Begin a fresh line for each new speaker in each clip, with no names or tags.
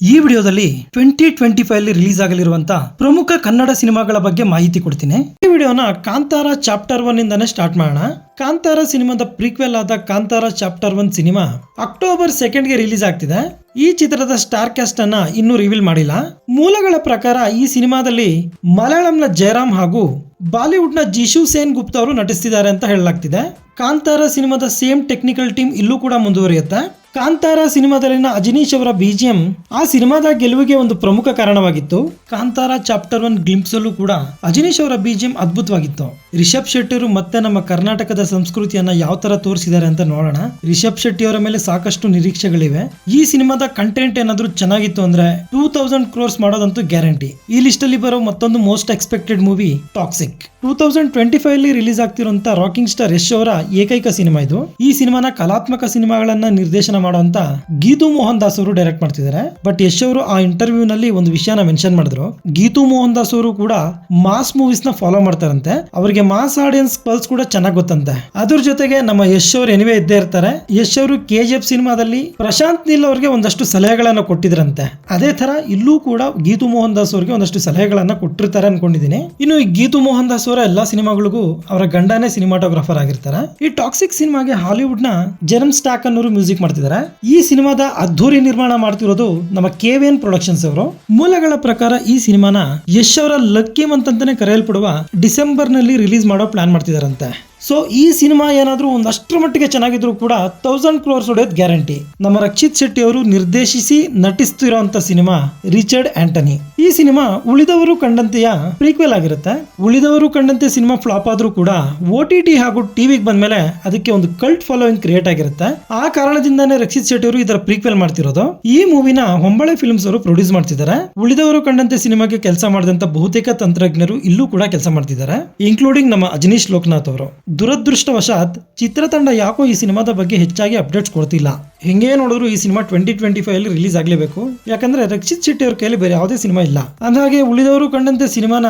ಈ ವಿಡಿಯೋದಲ್ಲಿ twenty twenty five ಅಲ್ಲಿ ರಿಲೀಸ್ ಆಗಲಿರುವಂತ ಪ್ರಮುಖ ಕನ್ನಡ ಸಿನಿಮಾಗಳ ಬಗ್ಗೆ ಮಾಹಿತಿ ಕೊಡ್ತೀನಿ. ಈ ವಿಡಿಯೋನ ಕಾಂತಾರ ಚಾಪ್ಟರ್ ಒನ್ ಇಂದಾನೆ ಸ್ಟಾರ್ಟ್ ಮಾಡೋಣ. ಕಾಂತಾರ ಸಿನಿಮಾದ ಪ್ರೀಕ್ವೆಲ್ ಆದ Kantara chapter one cinema October ಸೆಕೆಂಡ್ಗೆ ರಿಲೀಸ್ ಆಗ್ತಿದೆ. ಈ ಚಿತ್ರದ ಸ್ಟಾರ್ ಕ್ಯಾಸ್ಟ್ ಅನ್ನ ಇನ್ನೂ ರಿವೀಲ್ ಮಾಡಿಲ್ಲ. ಮೂಲಗಳ ಪ್ರಕಾರ ಈ ಸಿನಿಮಾದಲ್ಲಿ ಮಲಯಾಳಂನ ಜಯರಾಮ್ ಹಾಗೂ ಬಾಲಿವುಡ್ನ ಜಿಶು ಸೇನ್ ಗುಪ್ತಾ ಅವರು ನಟಿಸ್ತಿದ್ದಾರೆ ಅಂತ ಹೇಳಲಾಗ್ತಿದೆ. ಕಾಂತಾರ ಸಿನಿಮಾದ ಸೇಮ್ ಟೆಕ್ನಿಕಲ್ ಟೀಮ್ ಇಲ್ಲೂ ಕೂಡ ಮುಂದುವರಿಯುತ್ತೆ. ಕಾಂತಾರ ಸಿನಿಮಾದಲ್ಲಿನ ಅಜನೀಶ್ ಅವರ ಬಿಜಿಎಂ ಆ ಸಿನಿಮಾದ ಗೆಲುವಿಗೆ ಒಂದು ಪ್ರಮುಖ ಕಾರಣವಾಗಿತ್ತು. ಕಾಂತಾರ ಚಾಪ್ಟರ್ ಒನ್ ಗ್ಲಿಂಪ್ಸ್ ಕೂಡ ಅಜನೀಶ್ ಅವರ ಬಿಜಿಎಂ ಅದ್ಭುತವಾಗಿತ್ತು. ರಿಷಬ್ ಶೆಟ್ಟಿ ಅವರು ಮತ್ತೆ ನಮ್ಮ ಕರ್ನಾಟಕದ ಸಂಸ್ಕೃತಿಯನ್ನ ಯಾವ ತರ ತೋರಿಸಿದ್ದಾರೆ ಅಂತ ನೋಡೋಣ. ರಿಷಬ್ ಶೆಟ್ಟಿ ಅವರ ಮೇಲೆ ಸಾಕಷ್ಟು ನಿರೀಕ್ಷೆಗಳಿವೆ. ಈ ಸಿನಿಮಾದ ಕಂಟೆಂಟ್ ಏನಾದ್ರೂ ಚೆನ್ನಾಗಿತ್ತು ಅಂದ್ರೆ ಟೂ ತೌಸಂಡ್ ಕ್ರೋರ್ಸ್ ಮಾಡೋದಂತೂ ಗ್ಯಾರಂಟಿ ಈ ಲಿಸ್ಟ್ ಅಲ್ಲಿ ಬರೋ ಮತ್ತೊಂದು most expected movie Toxic two thousand twenty five ಅಲ್ಲಿ ರಿಲೀಸ್ ಆಗ್ತಿರುವಂತ ರಾಕಿಂಗ್ ಸ್ಟಾರ್ ಯಶ್ ಅವರ ಏಕೈಕ ಸಿನಿಮಾ ಇದು. ಈ ಸಿನಿಮಾನ ಕಲಾತ್ಮಕ ಸಿನಿಮಾಗಳನ್ನ ನಿರ್ದೇಶನ ಮಾಡುವಂತ ಗೀತು ಮೋಹನ್ ದಾಸ್ ಅವರು ಡೈರೆಕ್ಟ್ ಮಾಡ್ತಿದ್ದಾರೆ. ಬಟ್ ಯಶ್ ಅವರು ಆ ಇಂಟರ್ವ್ಯೂ ನಲ್ಲಿ ಒಂದು ವಿಷಯನ ಮೆನ್ಷನ್ ಮಾಡಿದ್ರು. ಗೀತು ಮೋಹನ್ ದಾಸ್ ಅವರು ಕೂಡ ಮಾಸ್ ಮೂವೀಸ್ನ ಫಾಲೋ ಮಾಡ್ತಾರಂತೆ. ಅವರಿಗೆ ಮಾಸ್ ಆಡಿಯನ್ಸ್ ಪಲ್ಸ್ ಕೂಡ ಚೆನ್ನಾಗಿ ಗೊತ್ತಂತೆ. ಅದ್ರ ಜೊತೆಗೆ ನಮ್ಮ ಯಶ್ ಅವರು ಎನಿವೆ ಇದ್ದೇ ಇರ್ತಾರೆ. ಯಶ್ ಅವರು ಕೆ ಜಿ ಎಫ್ ಸಿನಿಮಾದಲ್ಲಿ ಪ್ರಶಾಂತ್ ನೀಲ್ ಅವರಿಗೆ ಒಂದಷ್ಟು ಸಲಹೆಗಳನ್ನ ಕೊಟ್ಟಿದ್ರಂತೆ. ಅದೇ ತರ ಇಲ್ಲೂ ಕೂಡ ಗೀತು ಮೋಹನ್ ದಾಸ್ ಅವರಿಗೆ ಒಂದಷ್ಟು ಸಲಹೆಗಳನ್ನ ಕೊಟ್ಟಿರ್ತಾರೆ ಅನ್ಕೊಂಡಿದ್ದೀನಿ ಇನ್ನು ಈ ಗೀತು ಮೋಹನ್ ದಾಸ್ ಅವರ ಎಲ್ಲಾ ಸಿನಿಮಾಗಳಿಗೂ ಅವರ ಗಂಡನೇ ಸಿನಿಮಾಟೋಗ್ರಾಫರ್ ಆಗಿರ್ತಾರೆ. ಈ ಟಾಕ್ಸಿಕ್ ಸಿನಿಮಾಗೆ ಹಾಲಿವುಡ್ನ ಜೆರಮ್ ಸ್ಟಾಕ್ ಅನ್ನೋರು ಮ್ಯೂಸಿಕ್ ಮಾಡ್ತಿದ್ದಾರೆ. ಈ ಸಿನಿಮಾದ ಅದ್ಧೂರಿ ನಿರ್ಮಾಣ ಮಾಡ್ತಿರೋದು ನಮ್ಮ ಕೆವಿಎನ್ ಪ್ರೊಡಕ್ಷನ್ಸ್ ಅವರು. ಮೂಲಗಳ ಪ್ರಕಾರ ಈ ಸಿನಿಮಾನ ಯಶ್ ಅವರ ಲಕ್ಕಿ ಮಂತ್ ಅಂತಾನೆ ಕರೆಯಲ್ಪಡುವ ಡಿಸೆಂಬರ್ನಲ್ಲಿ ರಿಲೀಸ್ ಮಾಡೋ ಪ್ಲಾನ್ ಮಾಡ್ತಿದಾರಂತೆ. ಸೊ ಈ ಸಿನಿಮಾ ಏನಾದರೂ ಒಂದಷ್ಟರ ಮಟ್ಟಿಗೆ ಚೆನ್ನಾಗಿದ್ರು ಕೂಡ ತೌಸಂಡ್ ಕ್ರೋರ್ಸ್ ಹೊಡೆಯೋದು ಗ್ಯಾರಂಟಿ. ನಮ್ಮ ರಕ್ಷಿತ್ ಶೆಟ್ಟಿ ಅವರು ನಿರ್ದೇಶಿಸಿ ನಟಿಸ್ತಿರೋಂಥ ಸಿನಿಮಾ ರಿಚರ್ಡ್ ಆಂಟನಿ. ಈ ಸಿನಿಮಾ ಉಳಿದವರು ಕಂಡಂತೆಯ ಪ್ರೀಕ್ವೆಲ್ ಆಗಿರುತ್ತೆ. ಉಳಿದವರು ಕಂಡಂತೆ ಸಿನಿಮಾ ಫ್ಲಾಪ್ ಆದ್ರೂ ಕೂಡ ಓ ಟಿ ಟಿ ಹಾಗೂ ಟಿವಿಗೆ ಬಂದ್ಮೇಲೆ ಅದಕ್ಕೆ ಒಂದು ಕಲ್ಟ್ ಫಾಲೋಯಿಂಗ್ ಕ್ರಿಯೇಟ್ ಆಗಿರುತ್ತೆ. ಆ ಕಾರಣದಿಂದಾನೇ ರಕ್ಷಿತ್ ಶೆಟ್ಟಿ ಅವರು ಇದರ ಪ್ರೀಕ್ವೆಲ್ ಮಾಡ್ತಿರೋದು. ಈ ಮೂವಿನ ಹೊಂಬಳೆ ಫಿಲ್ಮ್ಸ್ ಅವರು ಪ್ರೊಡ್ಯೂಸ್ ಮಾಡ್ತಿದ್ದಾರೆ. ಉಳಿದವರು ಕಂಡಂತೆ ಸಿನಿಮಾಗೆ ಕೆಲಸ ಮಾಡಿದಂತ ಬಹುತೇಕ ತಂತ್ರಜ್ಞರು ಇಲ್ಲೂ ಕೂಡ ಕೆಲಸ ಮಾಡ್ತಿದ್ದಾರೆ ಇನ್ಕ್ಲೂಡಿಂಗ್ ನಮ್ಮ ಅಜನೀಶ್ ಲೋಕನಾಥ್ ಅವರು. ದುರದೃಷ್ಟವಶಾತ್ ಚಿತ್ರತಂಡ ಯಾಕೋ ಈ ಸಿನಿಮಾದ ಬಗ್ಗೆ ಹೆಚ್ಚಾಗಿ ಅಪ್ಡೇಟ್ಸ್ ಕೊಡ್ತಿಲ್ಲ. ಹೆಂಗೆ ನೋಡಿದ್ರು ಈ ಸಿನಿಮಾ ಟ್ವೆಂಟಿ ಟ್ವೆಂಟಿ ಫೈವ್ ಅಲ್ಲಿ ರಿಲೀಸ್ ಆಗಲೇಬೇಕು. ಯಾಕಂದ್ರೆ ರಕ್ಷಿತ್ ಶೆಟ್ಟಿ ಅವ್ರ ಕೈಯಲ್ಲಿ ಬೇರೆ ಯಾವುದೇ ಸಿನಿಮಾ ಇಲ್ಲ. ಅಂದಾಗೆ ಉಳಿದವರು ಕಂಡಂತೆ ಸಿನಿಮಾನ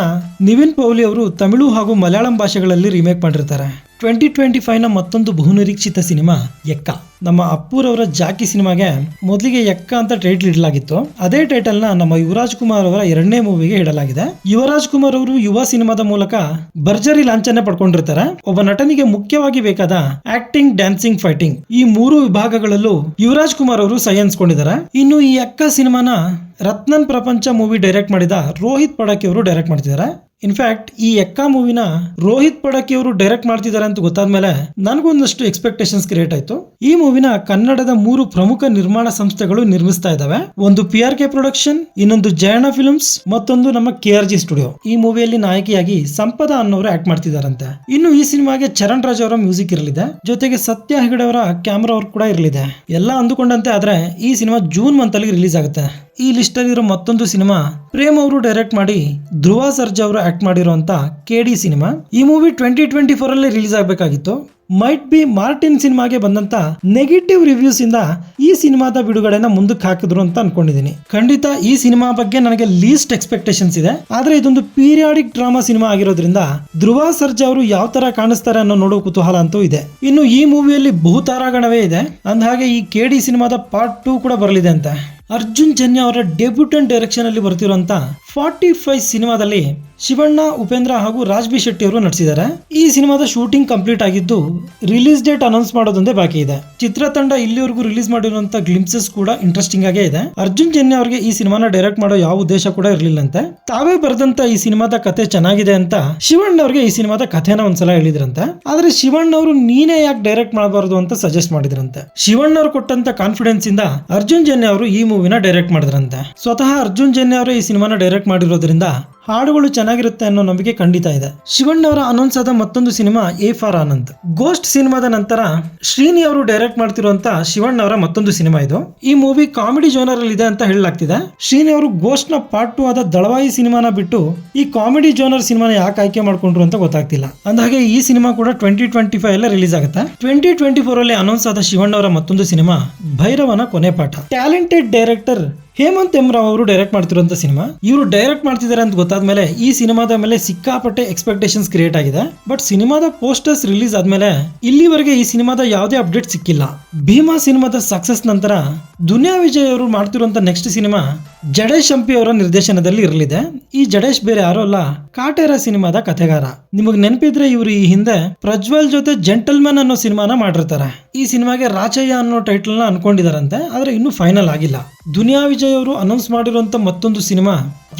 ನಿವಿನ್ ಪೌಲಿ ಅವರು ತಮಿಳು ಹಾಗೂ ಮಲಯಾಳಂ ಭಾಷೆಗಳಲ್ಲಿ ರೀಮೇಕ್ ಮಾಡಿರ್ತಾರೆ. ಟ್ವೆಂಟಿ ಟ್ವೆಂಟಿ ಫೈವ್ನ ಮತ್ತೊಂದು ಬಹುನಿರೀಕ್ಷಿತ ಸಿನಿಮಾ, ಎಕ್ಕ. ನಮ್ಮ ಅಪ್ಪೂರವರ ಜಾಕಿ ಸಿನಿಮಾಗೆ ಮೊದಲಿಗೆ ಎಕ್ಕ ಅಂತ ಟೈಟಲ್ ಇಡಲಾಗಿತ್ತು. ಅದೇ ಟೈಟಲ್ನ ನಮ್ಮ ಯುವರಾಜ್ ಕುಮಾರ್ ಅವರ ಎರಡನೇ ಮೂವಿಗೆ ಇಡಲಾಗಿದೆ. ಯುವರಾಜ್ ಕುಮಾರ್ ಅವರು ಯುವ ಸಿನಿಮಾದ ಮೂಲಕ ಭರ್ಜರಿ ಲಾಂಛನ ಪಡ್ಕೊಂಡಿರ್ತಾರೆ. ಒಬ್ಬ ನಟನಿಗೆ ಮುಖ್ಯವಾಗಿ ಬೇಕಾದ ಆಕ್ಟಿಂಗ್ ಡ್ಯಾನ್ಸಿಂಗ್ ಫೈಟಿಂಗ್ ಈ ಮೂರು ವಿಭಾಗಗಳಲ್ಲೂ ಯುವರಾಜ್ ಕುಮಾರ್ ಅವರು ಸೈ ಅನ್ಸ್ಕೊಂಡಿದ್ದಾರೆ ಇನ್ನು ಈ ಎಕ್ಕ ಸಿನಿಮಾನ ರತ್ನನ್ ಪ್ರಪಂಚ ಮೂವಿ ಡೈರೆಕ್ಟ್ ಮಾಡಿದ ರೋಹಿತ್ ಪಡಕಿ ಅವರು ಡೈರೆಕ್ಟ್ ಮಾಡ್ತಿದ್ದಾರೆ ಇನ್ಫ್ಯಾಕ್ಟ್ ಈ ಎಕ್ಕ ಮೂವಿನ ರೋಹಿತ್ ಪಡಕಿ ಅವರು ಡೈರೆಕ್ಟ್ ಮಾಡ್ತಿದ್ದಾರೆ ಅಂತ ಗೊತ್ತಾದ್ಮೇಲೆ ನನಗೊಂದಷ್ಟು ಎಕ್ಸ್ಪೆಕ್ಟೇಷನ್ಸ್ ಕ್ರಿಯೇಟ್ ಆಯ್ತು. ಈ ಮೂವಿನ ಕನ್ನಡದ ಮೂರು ಪ್ರಮುಖ ನಿರ್ಮಾಣ ಸಂಸ್ಥೆಗಳು ನಿರ್ಮಿಸ್ತಾ ಇದ್ದಾವೆ. ಒಂದು ಪಿ ಆರ್ ಕೆ ಪ್ರೊಡಕ್ಷನ್ ಇನ್ನೊಂದು ಜಯಣ ಫಿಲ್ಮ್ಸ್ ಮತ್ತೊಂದು ನಮ್ಮ ಕೆ ಆರ್ ಜಿ ಸ್ಟುಡಿಯೋ ಈ ಮೂವಿಯಲ್ಲಿ ನಾಯಕಿಯಾಗಿ ಸಂಪದ ಅನ್ನೋರು ಆಕ್ಟ್ ಮಾಡ್ತಿದಾರಂತೆ. ಇನ್ನು ಈ ಸಿನಿಮಾಗೆ ಚರಣ್ ರಾಜ್ ಅವರ ಮ್ಯೂಸಿಕ್ ಇರಲಿದೆ. ಜೊತೆಗೆ ಸತ್ಯ ಹೆಗಡೆ ಅವರ ಕ್ಯಾಮ್ರಾ ವರ್ಕ್ ಕೂಡ ಇರಲಿದೆ. ಎಲ್ಲ ಅಂದುಕೊಂಡಂತೆ ಆದ್ರೆ ಈ ಸಿನಿಮಾ ಜೂನ್ ಮಂತ್ ಅಲ್ಲಿ ರಿಲೀಸ್ ಆಗುತ್ತೆ. ಈ ಅಲ್ಲಿರೋ ಮತ್ತೊಂದು ಸಿನಿಮಾ ಪ್ರೇಮ್ ಅವರು ಡೈರೆಕ್ಟ್ ಮಾಡಿ ಧ್ರುವ ಸರ್ಜಾ ಅವರು ಆಕ್ಟ್ ಮಾಡಿರುವಂತ ಕೆ ಡಿ ಸಿನಿಮಾ ಈ ಮೂವಿ ಟ್ವೆಂಟಿ ಟ್ವೆಂಟಿ ಫೋರ್ ಅಲ್ಲಿ ರಿಲೀಸ್ ಆಗಬೇಕಾಗಿತ್ತು. ಮೈಟ್ ಬಿ ಮಾರ್ಟಿನ್ ಸಿನಿಮಾಗೆ ಬಂದಂತ ನೆಗೆಟಿವ್ ರಿವ್ಯೂಸ್ ಇಂದ ಈ ಸಿನಿಮಾದ ಬಿಡುಗಡೆನ ಮುಂದಕ್ಕೆ ಹಾಕಿದ್ರು ಅಂತ ಅನ್ಕೊಂಡಿದೀನಿ. ಖಂಡಿತ ಈ ಸಿನಿಮಾ ಬಗ್ಗೆ ನನಗೆ ಲೀಸ್ಟ್ ಎಕ್ಸ್ಪೆಕ್ಟೇಷನ್ಸ್ ಇದೆ. ಆದ್ರೆ ಇದೊಂದು ಪೀರಿಯಾಡಿಕ್ ಡ್ರಾಮಾ ಸಿನಿಮಾ ಆಗಿರೋದ್ರಿಂದ ಧ್ರುವ ಸರ್ಜಾ ಅವರು ಯಾವ ತರ ಕಾಣಿಸ್ತಾರೆ ಅನ್ನೋ ನೋಡೋ ಕುತೂಹಲ ಅಂತೂ ಇದೆ. ಇನ್ನು ಈ ಮೂವಿಯಲ್ಲಿ ಬಹುತಾರಾಗಣವೇ ಇದೆ. ಅಂದಹಾಗೆ ಈ ಕೆ ಡಿ ಸಿನಿಮಾದ ಪಾರ್ಟ್ ಟೂ ಕೂಡ ಬರಲಿದೆ ಅಂತ. ಅರ್ಜುನ್ ಜನ್ಯ ಅವರ ಡೆಬ್ಯೂಟೆಂಟ್ ಡೈರೆಕ್ಷನ್ ಅಲ್ಲಿ ಬರ್ತಿರುವಂತ ಫಾರ್ಟಿ ಫೈವ್ ಸಿನಿಮಾದಲ್ಲಿ ಶಿವಣ್ಣ, ಉಪೇಂದ್ರ ಹಾಗೂ ರಾಜ್ ಬಿ ಶೆಟ್ಟಿ ಅವರು ನಡೆಸಿದ್ದಾರೆ ಈ ಸಿನಿಮಾದ ಶೂಟಿಂಗ್ ಕಂಪ್ಲೀಟ್ ಆಗಿದ್ದು ರಿಲೀಸ್ ಡೇಟ್ ಅನೌನ್ಸ್ ಮಾಡೋದೊಂದೇ ಬಾಕಿ ಇದೆ. ಚಿತ್ರತಂಡ ಇಲ್ಲಿವರೆಗೂ ರಿಲೀಸ್ ಮಾಡಿರುವಂತ ಗ್ಲಿಮ್ಸಸ್ ಕೂಡ ಇಂಟ್ರೆಸ್ಟಿಂಗ್ ಆಗೇ ಇದೆ. ಅರ್ಜುನ್ ಜನ್ಯ ಅವರಿಗೆ ಈ ಸಿನಿಮಾನ ಡೈರೆಕ್ಟ್ ಮಾಡೋ ಯಾವ ಉದ್ದೇಶ ಕೂಡ ಇರಲಿಲ್ಲಂತೆ. ತಾವೇ ಬರೆದಂತ ಈ ಸಿನಿಮಾದ ಕತೆ ಚೆನ್ನಾಗಿದೆ ಅಂತ ಶಿವಣ್ಣ ಅವರಿಗೆ ಈ ಸಿನಿಮಾದ ಕಥೆನ ಒಂದ್ಸಲ ಹೇಳಿದ್ರಂತೆ. ಆದ್ರೆ ಶಿವಣ್ಣ ಅವರು ನೀನೇ ಯಾಕೆ ಡೈರೆಕ್ಟ್ ಮಾಡಬಾರದು ಅಂತ ಸಜೆಸ್ಟ್ ಮಾಡಿದ್ರಂತೆ. ಶಿವಣ್ಣ ಅವರು ಕೊಟ್ಟಂತ ಕಾನ್ಫಿಡೆನ್ಸ್ ಇಂದ ಅರ್ಜುನ್ ಜನ್ಯ ಅವರು ಈ ಮೂವಿನ ಡೈರೆಕ್ಟ್ ಮಾಡಿದ್ರಂತೆ. ಸ್ವತಃ ಅರ್ಜುನ್ ಜನ್ಯ ಅವರು ಈ ಸಿನಿಮಾನ ಡೈರೆಕ್ಟ್ ಮಾಡಿರೋದ್ರಿಂದ ಹಾಡುಗಳು ಚೆನ್ನಾಗಿರುತ್ತೆ ಅನ್ನೋ ನಂಬಿಕೆ ಖಂಡಿತ ಇದೆ. ಶಿವಣ್ಣ ಅವರ ಅನೌನ್ಸ್ ಆದ ಮತ್ತೊಂದು cinema, A for Anand. Ghost ಸಿನಿಮಾದ ನಂತರ ಶ್ರೀನಿ ಅವರು ಡೈರೆಕ್ಟ್ ಮಾಡ್ತಿರುವಂತ ಶಿವಣ್ಣ ಅವರ ಮತ್ತೊಂದು ಸಿನಿಮಾ ಇದು. ಈ ಮೂವಿ ಕಾಮಿಡಿ ಜೋನರ್ ಅಲ್ಲಿ ಇದೆ ಅಂತ ಹೇಳಲಾಗ್ತಿದೆ. ಶ್ರೀನಿ ಅವರು ಗೋಸ್ಟ್ನ ಪಾರ್ಟ್ ಟು ಆದ ದಳವಾಯಿ ಸಿನಿಮಾನ ಬಿಟ್ಟು ಈ ಕಾಮಿಡಿ ಜೋನರ್ ಸಿನಿಮಾನ ಯಾಕೆ ಆಯ್ಕೆ ಮಾಡ್ಕೊಂಡ್ರು ಅಂತ ಗೊತ್ತಾಗ್ತಿಲ್ಲ. ಅಂದಹಾಗೆ ಈ ಸಿನಿಮಾ ಕೂಡ ಟ್ವೆಂಟಿ ಟ್ವೆಂಟಿ ಫೈವ್ ಎಲ್ಲ ರಿಲೀಸ್ ಆಗುತ್ತೆ. ಟ್ವೆಂಟಿ ಟ್ವೆಂಟಿ ಫೋರ್ ಅಲ್ಲಿ ಅನೌನ್ಸ್ ಆದ ಶಿವಣ್ಣ ಅವರ ಮತ್ತೊಂದು ಸಿನಿಮಾ, ಭೈರವನ ಕೊನೆ ಪಾಠ. ಟ್ಯಾಲೆಂಟೆಡ್ ಡೈರೆಕ್ಟರ್ ಹೇಮಂತ್ ಎಮ್ರಾವ್ ಅವರು ಡೈರೆಕ್ಟ್ ಮಾಡ್ತಿರುವಂತ ಸಿನಿಮಾ ಇವರು ಡೈರೆಕ್ಟ್ ಮಾಡ್ತಿದ್ದಾರೆ ಅಂತ ಗೊತ್ತಾದ್ಮೇಲೆ ಈ ಸಿನಿಮಾದ ಮೇಲೆ ಸಿಕ್ಕಾಪಟ್ಟೆ ಎಕ್ಸ್ಪೆಕ್ಟೇಷನ್ಸ್ ಕ್ರಿಯೇಟ್ ಆಗಿದೆ. ಬಟ್ ಸಿನಿಮಾದ ಪೋಸ್ಟರ್ಸ್ ರಿಲೀಸ್ ಆದ್ಮೇಲೆ ಇಲ್ಲಿವರೆಗೆ ಈ ಸಿನಿಮಾದ ಯಾವುದೇ ಅಪ್ಡೇಟ್ ಸಿಕ್ಕಿಲ್ಲ. ಭೀಮಾ ಸಿನಿಮಾದ ಸಕ್ಸಸ್ ನಂತರ ದುನಿಯಾ ವಿಜಯ್ ಅವರು ಮಾಡ್ತಿರುವಂತ ನೆಕ್ಸ್ಟ್ ಸಿನಿಮಾ ಜಡೇಶ್ ಹಂಪಿ ಅವರ ನಿರ್ದೇಶನದಲ್ಲಿ ಇರಲಿದೆ. ಈ ಜಡೇಶ್ ಬೇರೆ ಯಾರೋ ಅಲ್ಲ, ಕಾಟೇರ ಸಿನಿಮಾದ ಕಥೆಗಾರ. ನಿಮಗೆ ನೆನಪಿದ್ರೆ ಇವರು ಈ ಹಿಂದೆ ಪ್ರಜ್ವಲ್ ಜೊತೆ ಜೆಂಟಲ್ಮನ್ ಅನ್ನೋ ಸಿನಿಮಾನ ಮಾಡಿರ್ತಾರೆ. ಈ ಸಿನಿಮಾಗೆ ರಾಚಯ್ಯ ಅನ್ನೋ ಟೈಟಲ್ನ ಅನ್ಕೊಂಡಿದಾರಂತೆ, ಆದ್ರೆ ಇನ್ನೂ ಫೈನಲ್ ಆಗಿಲ್ಲ. ದುನಿಯಾ ವಿಜಯ್ ಅವರು ಅನೌನ್ಸ್ ಮಾಡಿರುವಂಥ ಮತ್ತೊಂದು ಸಿನಿಮಾ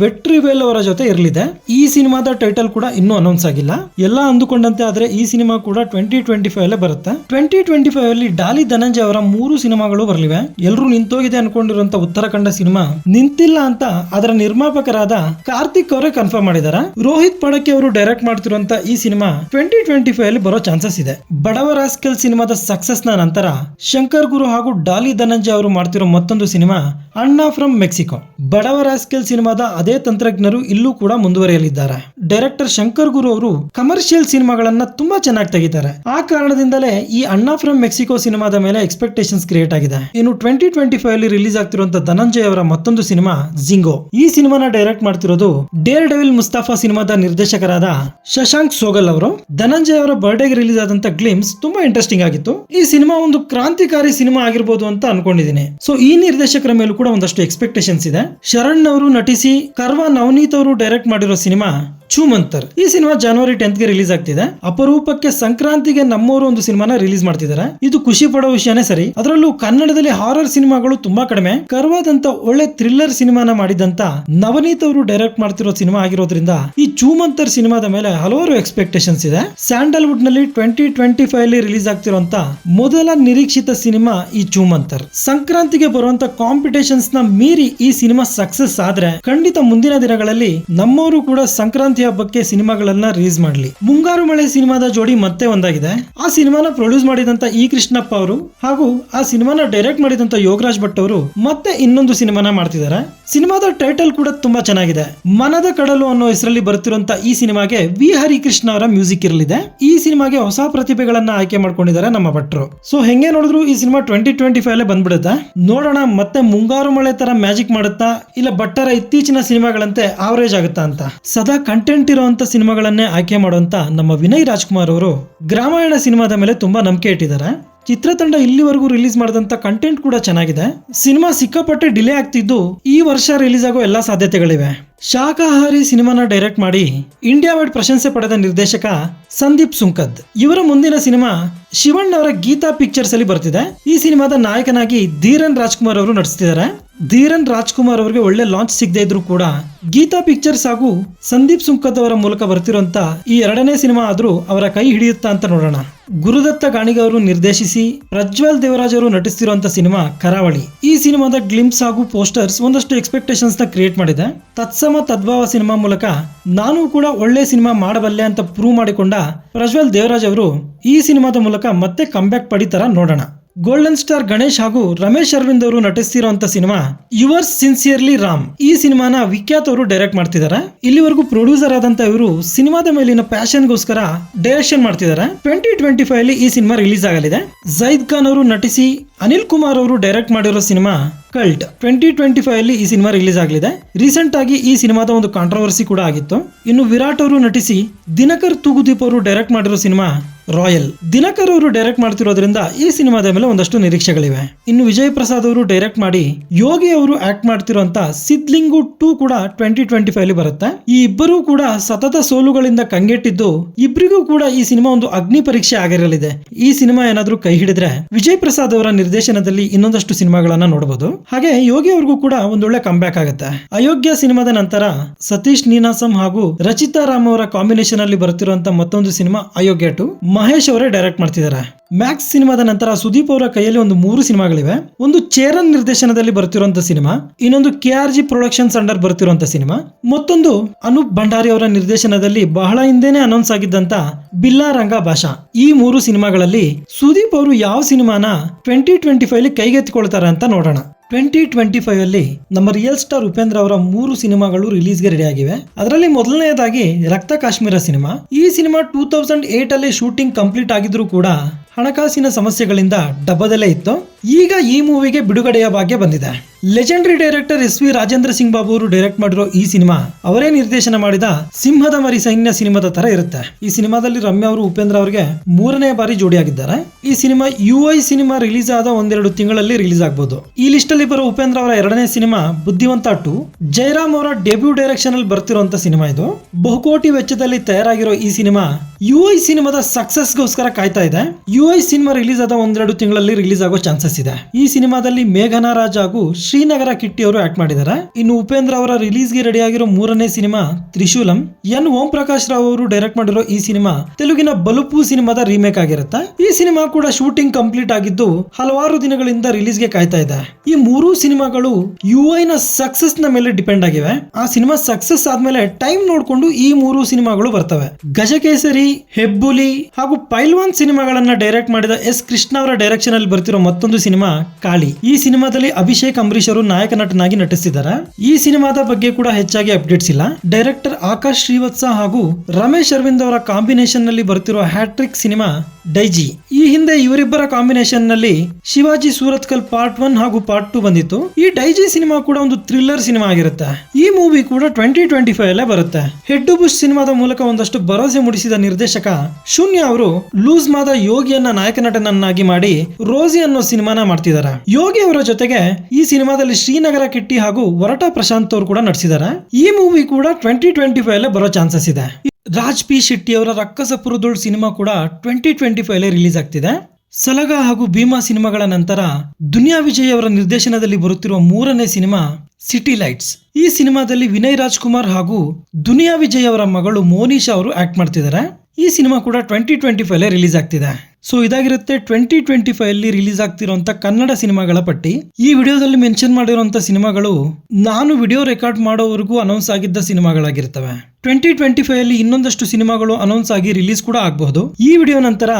ವೆಟ್ರಿವೇಲ್ ಅವರ ಜೊತೆ ಇರಲಿದೆ. ಈ ಸಿನಿಮಾದ ಟೈಟಲ್ ಕೂಡ ಇನ್ನೂ ಅನೌನ್ಸ್ ಆಗಿಲ್ಲ. ಎಲ್ಲ ಅಂದುಕೊಂಡಂತೆ ಆದ್ರೆ ಈ ಸಿನಿಮಾ ಕೂಡ ಟ್ವೆಂಟಿ ಟ್ವೆಂಟಿ ಫೈವ್ ಅಲ್ಲೇ ಬರುತ್ತೆ. ಟ್ವೆಂಟಿ ಟ್ವೆಂಟಿ ಫೈವ್ ಅಲ್ಲಿ ಡಾಲಿ ಧನಂಜಯ ಅವರ ಮೂರು ಸಿನಿಮಾಗಳು ಬರಲಿವೆ. ಎಲ್ಲರೂ ನಿಂತೋಗಿದೆ ಅನ್ಕೊಂಡಿರುವಂತ ಉತ್ತರಾಖಂಡ ಸಿನಿಮಾ. ನಿಂತಿಲ್ಲ ಅಂತ ಅದರ ನಿರ್ಮಾಪಕರಾದ ಕಾರ್ತಿಕ್ ಅವರೇ ಕನ್ಫರ್ಮ್ ಮಾಡಿದಾರೆ. ರೋಹಿತ್ ಪಡಕೆ ಅವರು ಡೈರೆಕ್ಟ್ ಮಾಡ್ತಿರುವಂತ ಈ ಸಿನಿಮಾ ಟ್ವೆಂಟಿ ಟ್ವೆಂಟಿ ಫೈವ್ ಅಲ್ಲಿ ಬರೋ ಚಾನ್ಸಸ್ ಇದೆ. ಬಡವ ರಾಸ್ಕಲ್ ಸಿನಿಮಾದ ಸಕ್ಸಸ್ನ ನಂತರ ಶಂಕರ್ ಗುರು ಹಾಗೂ ಡಾಲಿ ಧನಂಜಯ ಅವರು ಮಾಡ್ತಿರೋ ಮತ್ತೊಂದು ಸಿನಿಮಾ ಅಣ್ಣ ಫ್ರಮ್ ಮೆಕ್ಸಿಕೋ ಬಡವ ರಾಸ್ಕಲ್ ಸಿನಿಮಾದ ಅದೇ ತಂತ್ರಜ್ಞರು ಇಲ್ಲೂ ಕೂಡ ಮುಂದುವರಿಯಲಿದ್ದಾರೆ. ಡೈರೆಕ್ಟರ್ ಶಂಕರ್ ಗುರು ಅವರು ಕಮರ್ಷಿಯಲ್ ಸಿನಿಮಾಗಳನ್ನ ತುಂಬಾ ಚೆನ್ನಾಗಿ ತೆಗಿತಾರೆ. ಆ ಕಾರಣದಿಂದಲೇ ಈ ಅಣ್ಣಾ ಫ್ರಮ್ ಮೆಕ್ಸಿಕೋ ಸಿನಿಮಾದ ಮೇಲೆ ಎಕ್ಸ್ಪೆಕ್ಟೇಷನ್ಸ್ ಕ್ರಿಯೇಟ್ ಆಗಿದೆ. ಇನ್ನು ಟ್ವೆಂಟಿ ಟ್ವೆಂಟಿ ಫೈವ್ ಅಲ್ಲಿ ರಿಲೀಸ್ ಆಗ್ತಿರುವಂತಹ ಧನಂಜಯ ಅವರ ಮತ್ತೊಂದು ಸಿನಿಮಾ ಜಿಂಗೋ ಈ ಸಿನಿಮಾನ ಡೈರೆಕ್ಟ್ ಮಾಡ್ತಿರೋದು ಡೇರ್ ಡೆವಿಲ್ ಮುಸ್ತಾಫಾ ಸಿನಿಮಾದ ನಿರ್ದೇಶಕರಾದ ಶಶಾಂಕ್ ಸೋಗಲ್ ಅವರು. ಧನಂಜಯ ಅವರ ಬರ್ಡೇಗೆ ರಿಲೀಸ್ ಆದಂತ ಗ್ಲಿಮ್ಸ್ ತುಂಬಾ ಇಂಟ್ರೆಸ್ಟಿಂಗ್ ಆಗಿತ್ತು. ಈ ಸಿನಿಮಾ ಒಂದು ಕ್ರಾಂತಿಕಾರಿ ಸಿನಿಮಾ ಆಗಿರ್ಬೋದು ಅಂತ ಅನ್ಕೊಂಡಿದ್ದೀನಿ. ಸೊ ಈ ನಿರ್ದೇಶಕರ ಮೇಲೂ ಕೂಡ ಒಂದಷ್ಟು ಎಕ್ಸ್ಪೆಕ್ಟೇಷನ್ಸ್ ಇದೆ. ಶರಣ್ ಅವರು ನಟಿಸಿ ಕರ್ವಾ ನವನೀತ್ ಅವರು ಡೈರೆಕ್ಟ್ ಮಾಡಿರೋ ಸಿನಿಮಾ? ಚೂಮಂತರ್ ಈ ಸಿನಿಮಾ ಜನವರಿ ಟೆಂತ್ಗೆ ರಿಲೀಸ್ ಆಗ್ತಿದೆ. ಅಪರೂಪಕ್ಕೆ ಸಂಕ್ರಾಂತಿಗೆ ನಮ್ಮವರು ಒಂದು ಸಿನಿಮಾನ ರಿಲೀಸ್ ಮಾಡ್ತಿದ್ದಾರೆ ಇದು ಖುಷಿ ಪಡೋ ವಿಷಯನೇ ಸರಿ. ಅದರಲ್ಲೂ ಕನ್ನಡದಲ್ಲಿ ಹಾರರ್ ಸಿನಿಮಾಗಳು ತುಂಬಾ ಕಡಿಮೆ. ಕರ್ವಾದಂತ ಒಳ್ಳೆ ಥ್ರಿಲ್ಲರ್ ಸಿನಿಮಾನ ಮಾಡಿದಂತ ನವನೀತ್ ಅವರು ಡೈರೆಕ್ಟ್ ಮಾಡ್ತಿರೋ ಸಿನಿಮಾ ಆಗಿರೋದ್ರಿಂದ ಈ ಚೂಮಂತರ್ ಸಿನಿಮಾದ ಮೇಲೆ ಹಲವಾರು ಎಕ್ಸ್ಪೆಕ್ಟೇಷನ್ಸ್ ಇದೆ. ಸ್ಯಾಂಡಲ್ವುಡ್ನಲ್ಲಿ ಟ್ವೆಂಟಿ ಟ್ವೆಂಟಿ ಫೈವ್ ಅಲ್ಲಿ ರಿಲೀಸ್ ಆಗ್ತಿರುವಂತ ಮೊದಲ ನಿರೀಕ್ಷಿತ ಸಿನಿಮಾ ಈ ಚೂಮಂತರ್ ಸಂಕ್ರಾಂತಿಗೆ ಬರುವಂತ ಕಾಂಪಿಟೇಷನ್ಸ್ನ ಮೀರಿ ಈ ಸಿನಿಮಾ ಸಕ್ಸಸ್ ಆದ್ರೆ ಖಂಡಿತ ಮುಂದಿನ ದಿನಗಳಲ್ಲಿ ನಮ್ಮವರು ಕೂಡ ಸಂಕ್ರಾಂತಿ ಹಬ್ಬಕ್ಕೆ ಸಿನಿಮಾಗಳನ್ನ ರಿಲೀಸ್ ಮಾಡಲಿ. ಮುಂಗಾರು ಮಳೆ ಸಿನಿಮಾದ ಜೋಡಿ ಮತ್ತೆ ಒಂದಾಗಿದೆ. ಆ ಸಿನಿಮಾನ ಪ್ರೊಡ್ಯೂಸ್ ಮಾಡಿದಂತ ಇ ಕೃಷ್ಣಪ್ಪ ಅವರು ಹಾಗೂ ಆ ಸಿನಿಮಾನ ಡೈರೆಕ್ಟ್ ಮಾಡಿದಂತ ಯೋಗರಾಜ್ ಭಟ್ ಅವರು ಮತ್ತೆ ಇನ್ನೊಂದು ಸಿನಿಮಾನ ಮಾಡ್ತಿದ್ದಾರೆ. ಸಿನಿಮಾದ ಟೈಟಲ್ ಕೂಡ ತುಂಬಾ ಚೆನ್ನಾಗಿದೆ. ಮನದ ಕಡಲು ಅನ್ನೋ ಹೆಸರಲ್ಲಿ ಬರುತ್ತಿರುವಂತ ಈ ಸಿನಿಮಾಗೆ ವಿ. ಹರಿಕೃಷ್ಣ ಅವರ ಮ್ಯೂಸಿಕ್ ಇರಲಿದೆ. ಈ ಸಿನಿಮಾಗೆ ಹೊಸ ಪ್ರತಿಭೆಗಳನ್ನ ಆಯ್ಕೆ ಮಾಡ್ಕೊಂಡಿದ್ದಾರೆ ನಮ್ಮ ಭಟ್ರು. ಸೊ ಹೆಂಗೆ ನೋಡಿದ್ರು ಈ ಸಿನಿಮಾ ಟ್ವೆಂಟಿ ಟ್ವೆಂಟಿ ಫೈವ್ ಬಂದ್ಬಿಡುತ್ತೆ. ನೋಡೋಣ ಮತ್ತೆ ಮುಂಗಾರು ಮಳೆ ತರ ಮ್ಯಾಜಿಕ್ ಮಾಡುತ್ತಾ ಇಲ್ಲ ಭಟ್ಟರ ಇತ್ತೀಚಿನ ಸಿನಿಮಾಗಳಂತೆ ಆವರೇಜ್ ಆಗುತ್ತಾ ಅಂತ. ಸದಾ ಕಂಟೆಂಟ್ ಇರುವಂಥ ಸಿನಿಮಾಗಳನ್ನೇ ಆಯ್ಕೆ ಮಾಡುವಂಥ ನಮ್ಮ ವಿನಯ್ ರಾಜ್ಕುಮಾರ್ ಅವರು ಗ್ರಾಮಾಯಣ ಸಿನಿಮಾದ ಮೇಲೆ ತುಂಬಾ ನಂಬಿಕೆ ಇಟ್ಟಿದ್ದಾರೆ. ಚಿತ್ರತಂಡ ಇಲ್ಲಿವರೆಗೂ ರಿಲೀಸ್ ಮಾಡಿದಂತ ಕಂಟೆಂಟ್ ಕೂಡ ಚೆನ್ನಾಗಿದೆ. ಸಿನಿಮಾ ಸಿಕ್ಕಾಪಟ್ಟೆ ಡಿಲೇ ಆಗ್ತಿದ್ದು ಈ ವರ್ಷ ರಿಲೀಸ್ ಆಗೋ ಎಲ್ಲಾ ಸಾಧ್ಯತೆಗಳಿವೆ. ಶಾಕಾಹಾರಿ ಸಿನಿಮಾನ ಡೈರೆಕ್ಟ್ ಮಾಡಿ ಇಂಡಿಯಾ ವೈಡ್ ಪ್ರಶಂಸೆ ಪಡೆದ ನಿರ್ದೇಶಕ ಸಂದೀಪ್ ಸುಂಕದ್. ಇವರ ಮುಂದಿನ ಸಿನಿಮಾ ಶಿವಣ್ಣ ಅವರ ಗೀತಾ ಪಿಕ್ಚರ್ಸ್ ಅಲ್ಲಿ ಬರ್ತಿದೆ. ಈ ಸಿನಿಮಾದ ನಾಯಕನಾಗಿ ಧೀರನ್ ರಾಜ್ಕುಮಾರ್ ಅವರು ನಟಿಸ್ತಿದ್ದಾರೆ. ಧೀರನ್ ರಾಜ್ಕುಮಾರ್ ಅವರಿಗೆ ಒಳ್ಳೆ ಲಾಂಚ್ ಸಿಗದೇ ಇದ್ರು ಕೂಡ ಗೀತಾ ಪಿಕ್ಚರ್ಸ್ ಹಾಗೂ ಸಂದೀಪ್ ಸುಂಕತ್ ಅವರ ಮೂಲಕ ಬರ್ತಿರುವಂತ ಈ ಎರಡನೇ ಸಿನಿಮಾ ಆದರೂ ಅವರ ಕೈ ಹಿಡಿಯುತ್ತಾ ಅಂತ ನೋಡೋಣ. ಗುರುದತ್ತ ಗಾಣಿಗವರು ನಿರ್ದೇಶಿಸಿ, ಪ್ರಜ್ವಲ್ ದೇವರಾಜ್ ಅವರು ನಟಿಸ್ತಿರುವಂತ ಸಿನಿಮಾ ಕರಾವಳಿ. ಈ ಸಿನಿಮಾದ ಗ್ಲಿಮ್ಸ್ ಹಾಗೂ ಪೋಸ್ಟರ್ಸ್ ಒಂದಷ್ಟು ಎಕ್ಸ್ಪೆಕ್ಟೇಷನ್ಸ್ನ ಕ್ರಿಯೇಟ್ ಮಾಡಿದೆ. ತತ್ಸಮ ತದ್ಭಾವ ಸಿನಿಮಾ ಮೂಲಕ ನಾನು ಕೂಡ ಒಳ್ಳೆ ಸಿನಿಮಾ ಮಾಡಬಲ್ಲೆ ಅಂತ ಪ್ರೂವ್ ಮಾಡಿಕೊಂಡ ಪ್ರಜ್ವಲ್ ದೇವರಾಜ್ ಅವರು ಈ ಸಿನಿಮಾದ ಮೂಲಕ ಮತ್ತೆ ಕಂಬ್ಯಾಕ್ ಪಡಿತರ ನೋಡೋಣ. ಗೋಲ್ಡನ್ ಸ್ಟಾರ್ ಗಣೇಶ್ ಹಾಗೂ ರಮೇಶ್ ಅರವಿಂದ್ ಅವರು ನಟಿಸ್ತಿರುವಂತ ಸಿನಿಮಾ, ಯುವರ್ಸ್ ಸಿನ್ಸಿಯರ್ಲಿ ರಾಮ್. ಈ ಸಿನಿಮಾನ ವಿಖ್ಯಾತ್ ಅವರು ಡೈರೆಕ್ಟ್ ಮಾಡ್ತಿದ್ದಾರೆ. ಇಲ್ಲಿವರೆಗೂ ಪ್ರೊಡ್ಯೂಸರ್ ಆದಂತ ಇವರು ಸಿನಿಮಾದ ಮೇಲಿನ ಪ್ಯಾಷನ್ಗೋಸ್ಕರ ಡೈರೆಕ್ಷನ್ ಮಾಡ್ತಿದ್ದಾರೆ. ಟ್ವೆಂಟಿ ಟ್ವೆಂಟಿ ಫೈವ್ ಅಲ್ಲಿ ಈ ಸಿನಿಮಾ ರಿಲೀಸ್ ಆಗಲಿದೆ. ಜೈದ್ ಖಾನ್ ಅವರು ನಟಿಸಿ, ಅನಿಲ್ ಕುಮಾರ್ ಅವರು ಡೈರೆಕ್ಟ್ ಮಾಡಿರೋ cinema cult. Twenty twenty five ಅಲ್ಲಿ ಈ ಸಿನಿಮಾ ರಿಲೀಸ್ ಆಗಲಿದೆ. ರೀಸೆಂಟ್ ಆಗಿ ಈ ಸಿನಿಮಾದ ಒಂದು ಕಾಂಟ್ರವರ್ಸಿ ಕೂಡ ಆಗಿತ್ತು. ಇನ್ನು ವಿರಾಟ್ ಅವರು ನಟಿಸಿ, ದಿನಕರ್ ತೂಗುದೀಪ್ ಅವರು ಡೈರೆಕ್ಟ್ ಮಾಡಿರೋ ಸಿನಿಮಾ ರಾಯಲ್. ದಿನಕರ್ ಅವರು ಡೈರೆಕ್ಟ್ ಮಾಡ್ತಿರೋದ್ರಿಂದ ಈ ಸಿನಿಮಾದ ಮೇಲೆ ಒಂದಷ್ಟು ನಿರೀಕ್ಷೆಗಳಿವೆ. ಇನ್ನು ವಿಜಯ್ ಪ್ರಸಾದ್ ಅವರು ಡೈರೆಕ್ಟ್ ಮಾಡಿ ಯೋಗಿ ಅವರು ಆಕ್ಟ್ ಮಾಡ್ತಿರುವಂತ ಸಿದ್ಲಿಂಗು ಟೂ ಕೂಡ ಟ್ವೆಂಟಿ ಟ್ವೆಂಟಿ ಫೈವ್ ಬರುತ್ತೆ. ಈ ಇಬ್ಬರೂ ಕೂಡ ಸತತ ಸೋಲುಗಳಿಂದ ಕಂಗೆಟ್ಟಿದ್ದು ಇಬ್ಬರಿಗೂ ಕೂಡ ಈ ಸಿನಿಮಾ ಒಂದು ಅಗ್ನಿ ಪರೀಕ್ಷೆ ಆಗಿರಲಿದೆ. ಈ ಸಿನಿಮಾ ಏನಾದ್ರೂ ಕೈ ಹಿಡಿದ್ರೆ ವಿಜಯ್ ಪ್ರಸಾದ್ ಅವರ ನಿರ್ದೇಶನದಲ್ಲಿ ಇನ್ನೊಂದಷ್ಟು ಸಿನಿಮಾಗಳನ್ನ ನೋಡಬಹುದು ಹಾಗೆ ಯೋಗಿ ಅವ್ರಿಗೂ ಕೂಡ ಒಂದೊಳ್ಳೆ ಕಂಬ್ಯಾಕ್ ಆಗುತ್ತೆ. ಅಯೋಗ್ಯ ಸಿನಿಮಾದ ನಂತರ ಸತೀಶ್ ನೀನಾಸಂ ಹಾಗೂ ರಚಿತಾ ರಾಮ್ ಅವರ ಕಾಂಬಿನೇಷನ್ ಅಲ್ಲಿ ಬರುತ್ತಿರುವಂತಹ ಮತ್ತೊಂದು ಸಿನಿಮಾ ಅಯೋಗ್ಯ ಟು ಮಹೇಶ್ ಅವರೇ ಡೈರೆಕ್ಟ್ ಮಾಡ್ತಿದ್ದಾರೆ ಮ್ಯಾಕ್ಸ್ ಸಿನಿಮಾದ ನಂತರ ಸುದೀಪ್ ಅವರ ಕೈಯಲ್ಲಿ ಒಂದು ಮೂರು ಸಿನಿಮಾಗಳಿವೆ. ಒಂದು ಚೇರನ್ ನಿರ್ದೇಶನದಲ್ಲಿ ಬರ್ತಿರುವಂತ ಸಿನಿಮಾ, ಇನ್ನೊಂದು K R G productions under ಬರ್ತಿರುವಂತ ಸಿನಿಮಾ, ಮತ್ತೊಂದು ಅನೂಪ್ ಭಂಡಾರಿ ಅವರ ನಿರ್ದೇಶನದಲ್ಲಿ ಬಹಳ ಹಿಂದೆನೆ ಅನೌನ್ಸ್ ಆಗಿದ್ದಂತ ಬಿಲ್ಲಾ ರಂಗ ಭಾಷಾ. ಈ ಮೂರು ಸಿನಿಮಾಗಳಲ್ಲಿ ಸುದೀಪ್ ಅವರು ಯಾವ ಸಿನಿಮಾನ ಟ್ವೆಂಟಿ ಟ್ವೆಂಟಿ ಫೈವ್ ಕೈಗೆತ್ತಿಕೊಳ್ತಾರೆ ಅಂತ ನೋಡೋಣ. ಟ್ವೆಂಟಿ ಟ್ವೆಂಟಿ ಫೈವ್ ಅಲ್ಲಿ ನಮ್ಮ ರಿಯಲ್ ಸ್ಟಾರ್ ಉಪೇಂದ್ರ ಅವರ ಮೂರು ಸಿನಿಮಾಗಳು ರಿಲೀಸ್ಗೆ ರೆಡಿ ಆಗಿವೆ. ಅದರಲ್ಲಿ ಮೊದಲನೆಯದಾಗಿ ರಕ್ತ ಕಾಶ್ಮೀರ ಸಿನಿಮಾ. ಈ ಸಿನಿಮಾ ಟೂ ತೌಸಂಡ್ ಏಟ್ ಅಲ್ಲಿ ಶೂಟಿಂಗ್ ಕಂಪ್ಲೀಟ್ ಆಗಿದ್ರು ಕೂಡ ಹಣಕಾಸಿನ ಸಮಸ್ಯೆಗಳಿಂದ ಡಬ್ಬದಲ್ಲೇ ಇತ್ತು. ಈಗ ಈ ಮೂವಿಗೆ ಬಿಡುಗಡೆಯ ಭಾಗ್ಯ ಬಂದಿದೆ. Legendary director S V Rajendra Singh Babu ಅವರು ಡೈರೆಕ್ಟ್ ಮಾಡಿರೋ ಈ ಸಿನಿಮಾ ಅವರೇ ನಿರ್ದೇಶನ ಮಾಡಿದ ಸಿಂಹದ ಮರಿ ಸೈನ್ಯ ಸಿನಿಮಾದ ತರ ಇರುತ್ತೆ. ಈ ಸಿನಿಮಾದಲ್ಲಿ ರಮ್ಯಾ ಅವರು, ಉಪೇಂದ್ರ ಅವರಿಗೆ ಮೂರನೇ ಬಾರಿ ಜೋಡಿಯಾಗಿದ್ದಾರೆ. ಈ ಸಿನಿಮಾ ಯು ಸಿನಿಮಾ ರಿಲೀಸ್ ಆದ ಒಂದೆರಡು ತಿಂಗಳಲ್ಲಿ ರಿಲೀಸ್ ಆಗಬಹುದು ಈ ಲಿಸ್ಟ್ ಅಲ್ಲಿ ಬರೋ ಉಪೇಂದ್ರ ಅವರ ಎರಡನೇ ಸಿನಿಮಾ ಬುದ್ಧಿವಂತ ಟು ಜಯರಾಮ್ ಅವರ ಡೆಬ್ಯೂ ಡೈರೆಕ್ಷನ್ ಅಲ್ಲಿ ಬರ್ತಿರುವಂತ ಸಿನಿಮಾ ಇದು. ಬಹುಕೋಟಿ ವೆಚ್ಚದಲ್ಲಿ ತಯಾರಾಗಿರೋ ಈ ಸಿನಿಮಾ ಯು ಐ ಸಿನಿಮಾದ ಸಕ್ಸಸ್ಗೋಸ್ಕರ ಕಾಯ್ತಾ ಇದೆ. ಯು ಐ ಸಿನಿಮಾ ರಿಲೀಸ್ ಆದ ಒಂದೆರಡು ತಿಂಗಳಲ್ಲಿ ರಿಲೀಸ್ ಆಗೋ ಚಾನ್ಸಸ್ ಇದೆ ಈ ಸಿನಿಮಾದಲ್ಲಿ ಮೇಘನಾ ರಾಜ್ ಹಾಗೂ ಶ್ರೀನಗರ ಕಿಟ್ಟಿ ಅವರು ಆಕ್ಟ್ ಮಾಡಿದ್ದಾರೆ. ಇನ್ನು ಉಪೇಂದ್ರ ಅವರ ರಿಲೀಸ್ಗೆ ರೆಡಿ ಆಗಿರೋ ಮೂರನೇ ಸಿನಿಮಾ ತ್ರಿಶೂಲಂ. ಎನ್. ಓಂ ಪ್ರಕಾಶ್ ರಾವ್ ಅವರು ಡೈರೆಕ್ಟ್ ಮಾಡಿರೋ ಈ ಸಿನಿಮಾ ತೆಲುಗಿನ ಬಲುಪು ಸಿನಿಮಾದ ರೀಮೇಕ್ ಆಗಿರುತ್ತೆ. ಈ ಸಿನಿಮಾ ಕೂಡ ಶೂಟಿಂಗ್ ಕಂಪ್ಲೀಟ್ ಆಗಿದ್ದು ಹಲವಾರು ದಿನಗಳಿಂದ ರಿಲೀಸ್ಗೆ ಕಾಯ್ತಾ ಇದೆ. ಈ ಮೂರು ಸಿನಿಮಾಗಳು ಯು ಐ ನ ಸಕ್ಸಸ್ನ ಮೇಲೆ ಡಿಪೆಂಡ್ ಆಗಿವೆ. ಆ ಸಿನಿಮಾ ಸಕ್ಸಸ್ ಆದ್ಮೇಲೆ ಟೈಮ್ ನೋಡ್ಕೊಂಡು ಈ ಮೂರು ಸಿನಿಮಾಗಳು ಬರ್ತವೆ. ಗಜಕೇಸರಿ, ಹೆಬ್ಬುಲಿ ಹಾಗೂ ಪೈಲ್ವಾನ್ ಸಿನಿಮಾಗಳನ್ನ ಡೈರೆಕ್ಟ್ ಮಾಡಿದ ಎಸ್ ಕೃಷ್ಣ ಅವರ ಡೈರೆಕ್ಷನ್ ಅಲ್ಲಿ ಬರ್ತಿರೋ ಮತ್ತೊಂದು ಸಿನಿಮಾ ಕಾಳಿ ಈ ಸಿನಿಮಾದಲ್ಲಿ ಅಭಿಷೇಕ್ ಅಂಬರೀಶ್ ಅವರು ನಾಯಕ ನಟನಾಗಿ ನಟಿಸಿದ್ದಾರೆ ಈ ಸಿನಿಮಾದ ಬಗ್ಗೆ ಕೂಡ ಹೆಚ್ಚಾಗಿ ಅಪ್ಡೇಟ್ಸ್ ಇಲ್ಲ. ಡೈರೆಕ್ಟರ್ ಆಕಾಶ್ ಶ್ರೀವತ್ಸ ಹಾಗೂ ರಮೇಶ್ ಅರವಿಂದ್ ಅವರ ಕಾಂಬಿನೇಷನ್ನಲ್ಲಿ ಬರುತ್ತಿರುವ ಹ್ಯಾಟ್ರಿಕ್ ಸಿನಿಮಾ ಡೈಜಿ. ಈ ಹಿಂದೆ ಇವರಿಬ್ಬರ ಕಾಂಬಿನೇಷನ್ನಲ್ಲಿ ಶಿವಾಜಿ ಸೂರತ್ಕಲ್ ಪಾರ್ಟ್ ಒನ್ ಹಾಗೂ ಪಾರ್ಟ್ ಟೂ ಬಂದಿತ್ತು. ಈ ಡೈಜಿ ಸಿನಿಮಾ ಕೂಡ ಒಂದು ಥ್ರಿಲ್ಲರ್ ಸಿನಿಮಾ ಆಗಿರುತ್ತೆ. ಈ ಮೂವಿ ಕೂಡ ಟ್ವೆಂಟಿ ಟ್ವೆಂಟಿ ಫೈವ್ ಅಲ್ಲೇ ಬರುತ್ತೆ. ಹೆಡ್ ಬುಷ್ ಸಿನಿಮಾದ ಮೂಲಕ ಒಂದಷ್ಟು ಭರವಸೆ ಮೂಡಿಸಿದ ನಿರ್ದೇಶಕ ಶೂನ್ಯ ಅವರು ಲೂಸ್ ಮಾದ ಯೋಗಿಯನ್ನ ನಾಯಕ ನಟನನ್ನಾಗಿ ಮಾಡಿ ರೋಸಿ ಅನ್ನೋ ಸಿನಿಮಾನ ಮಾಡ್ತಿದ್ದಾರೆ ಯೋಗಿ ಅವರ ಜೊತೆಗೆ ಈ ಸಿನಿಮಾದಲ್ಲಿ ಶ್ರೀನಗರ ಕಿಟ್ಟಿ ಹಾಗೂ ವರಟ ಪ್ರಶಾಂತ್ ಅವರು ಕೂಡ ನಟಿಸಿದ್ದಾರೆ ಈ ಮೂವಿ ಕೂಡ ಟ್ವೆಂಟಿ ಟ್ವೆಂಟಿ ಫೈವ್ ಅಲ್ಲೇ ಬರೋ ಚಾನ್ಸಸ್ ಇದೆ. ರಾಜ್ ಪಿ ಶೆಟ್ಟಿ ಅವರ ರಕ್ಕಸಪುರದೋಳ್ ಸಿನಿಮಾ ಕೂಡ ಟ್ವೆಂಟಿ ಟ್ವೆಂಟಿ ಫೈವ್ ರಿಲೀಸ್ ಆಗ್ತಿದೆ. ಸಲಗ ಹಾಗೂ ಭೀಮಾ ಸಿನಿಮಾಗಳ ನಂತರ ದುನಿಯಾ ವಿಜಯ್ ಅವರ ನಿರ್ದೇಶನದಲ್ಲಿ ಬರುತ್ತಿರುವ ಮೂರನೇ ಸಿನಿಮಾ ಸಿಟಿ ಲೈಟ್ಸ್. ಈ ಸಿನಿಮಾದಲ್ಲಿ ವಿನಯ್ ರಾಜ್ಕುಮಾರ್ ಹಾಗೂ ದುನಿಯಾ ವಿಜಯ್ ಅವರ ಮಗಳು ಮೋನಿಶಾ ಅವರು ಆಕ್ಟ್ ಮಾಡ್ತಿದ್ದಾರೆ. ಈ ಸಿನಿಮಾ ಕೂಡ ಟ್ವೆಂಟಿ ಟ್ವೆಂಟಿ ಫೈವ್ ರಿಲೀಸ್ ಆಗ್ತಿದೆ. ಸೊ ಇದಾಗಿರುತ್ತೆ ಟ್ವೆಂಟಿ ಟ್ವೆಂಟಿ ಫೈವ್ ಅಲ್ಲಿ ರಿಲೀಸ್ ಆಗ್ತಿರುವಂತ ಕನ್ನಡ ಸಿನಿಮಾಗಳ ಪಟ್ಟಿ. ಈ ವಿಡಿಯೋದಲ್ಲಿ ಮೆನ್ಷನ್ ಮಾಡಿರುವಂತ ಸಿನಿಮಾಗಳು ನಾನು ವಿಡಿಯೋ ರೆಕಾರ್ಡ್ ಮಾಡೋವರೆಗೂ ಅನೌನ್ಸ್ ಆಗಿದ್ದ ಸಿನಿಮಾಗಳಾಗಿರ್ತವೆ. ಟ್ವೆಂಟಿ ಟ್ವೆಂಟಿ ಫೈವ್ ಅಲ್ಲಿ ಇನ್ನೊಂದಷ್ಟು ಸಿನಿಮಾಗಳು ಅನೌನ್ಸ್ ಆಗಿ ರಿಲೀಸ್ ಕೂಡ ಆಗಬಹುದು. ಈ ವಿಡಿಯೋ ನಂತರ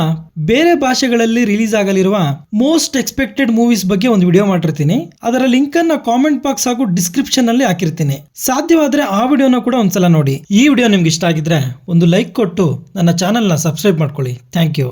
ಬೇರೆ ಭಾಷೆಗಳಲ್ಲಿ ರಿಲೀಸ್ ಆಗಲಿರುವ ಮೋಸ್ಟ್ ಎಕ್ಸ್ಪೆಕ್ಟೆಡ್ ಮೂವೀಸ್ ಬಗ್ಗೆ ಒಂದು ವಿಡಿಯೋ ಮಾಡಿರ್ತೀನಿ. ಅದರ ಲಿಂಕ್ ಅನ್ನ ಕಾಮೆಂಟ್ ಬಾಕ್ಸ್ ಹಾಗೂ ಡಿಸ್ಕ್ರಿಪ್ಷನ್ ಅಲ್ಲಿ ಹಾಕಿರ್ತೀನಿ. ಸಾಧ್ಯವಾದ್ರೆ ಆ ವಿಡಿಯೋನ ಕೂಡ ಒಂದ್ಸಲ ನೋಡಿ. ಈ ವಿಡಿಯೋ ನಿಮ್ಗೆ ಇಷ್ಟ ಆಗಿದ್ರೆ ಒಂದು ಲೈಕ್ ಕೊಟ್ಟು ನನ್ನ ಚಾನೆಲ್ನ ಸಬ್ಸ್ಕ್ರೈಬ್ ಮಾಡ್ಕೊಳ್ಳಿ. Thank you